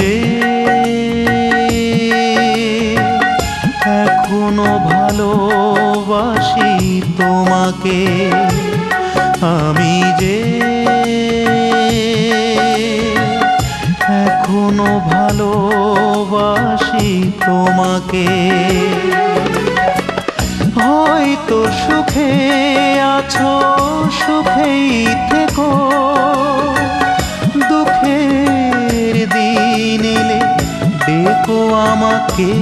যে এখনও ভালোবাসি তোমাকে আমি যে এখনও ভালোবাসি তোমাকে। হয়তো সুখে আছো সুখেই থেকো। আমাকে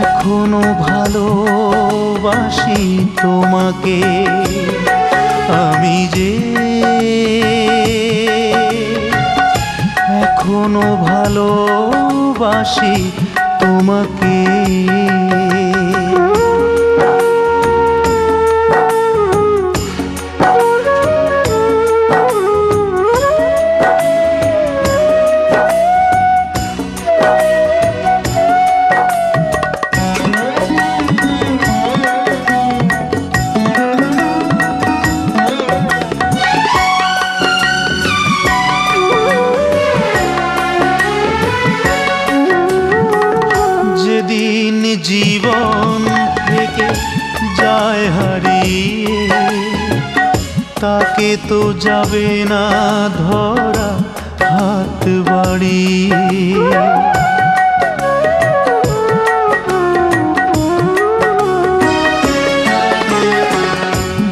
এখনও ভালোবাসি তোমাকে। আমি যে এখনও ভালোবাসি তোমাকে। তাকে তো যাবে না ধরা হাত বাড়িয়ে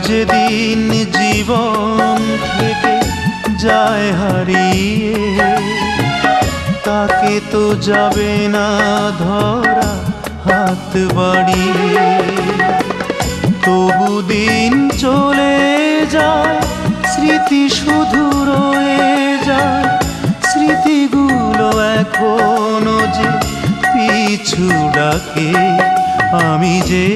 যেদিন জীবন থেকে যায় হারিয়ে, তাকে তো যাবে না ধরা হাত বাড়িয়ে। ডাকে আমি যে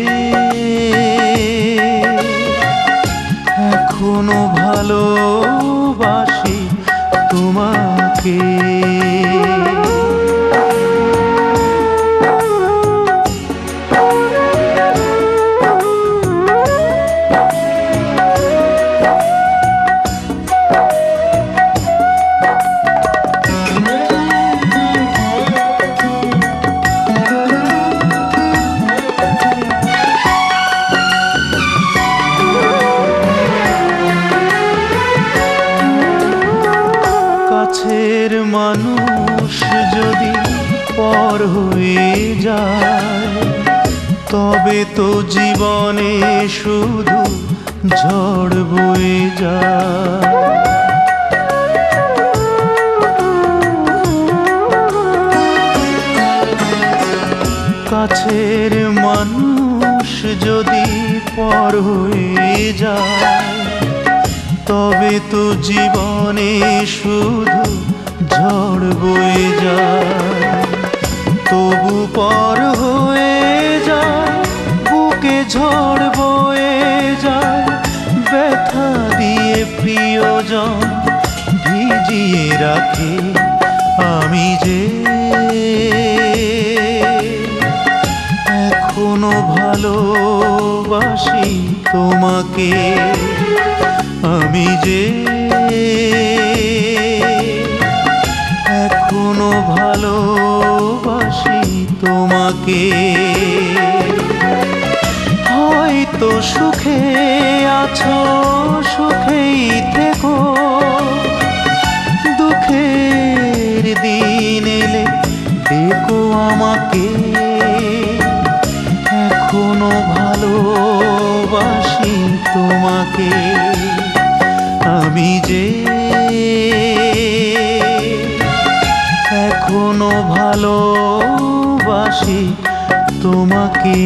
এখনও ভালোবাসি তোমাকে। কাছের মানুষ যদি পর হয়ে যায়, তবে তো জীবনে শুধু ঝড় বয়ে যায়। কাছের মানুষ যদি পর হয়ে যায় তবে তো জীবনে শুধু ঝড় বয়ে যায়। তবু পর হয়ে যায়, বুকে ঝড় বয়ে যায়। ব্যথা দিয়ে প্রিয়জন ভিজিয়ে রাখে, আমি যে এখনও ভালোবাসি তোমাকে। আমি যে এখনও ভালোবাসি তোমাকে, হয়তো সুখে আছো, সুখেই থেকো। দুঃখের দিন এলে দেখো আমাকে, এখনও ভালোবাসি তোমাকে। আমি যে এখনও ভালোবাসি তোমাকে।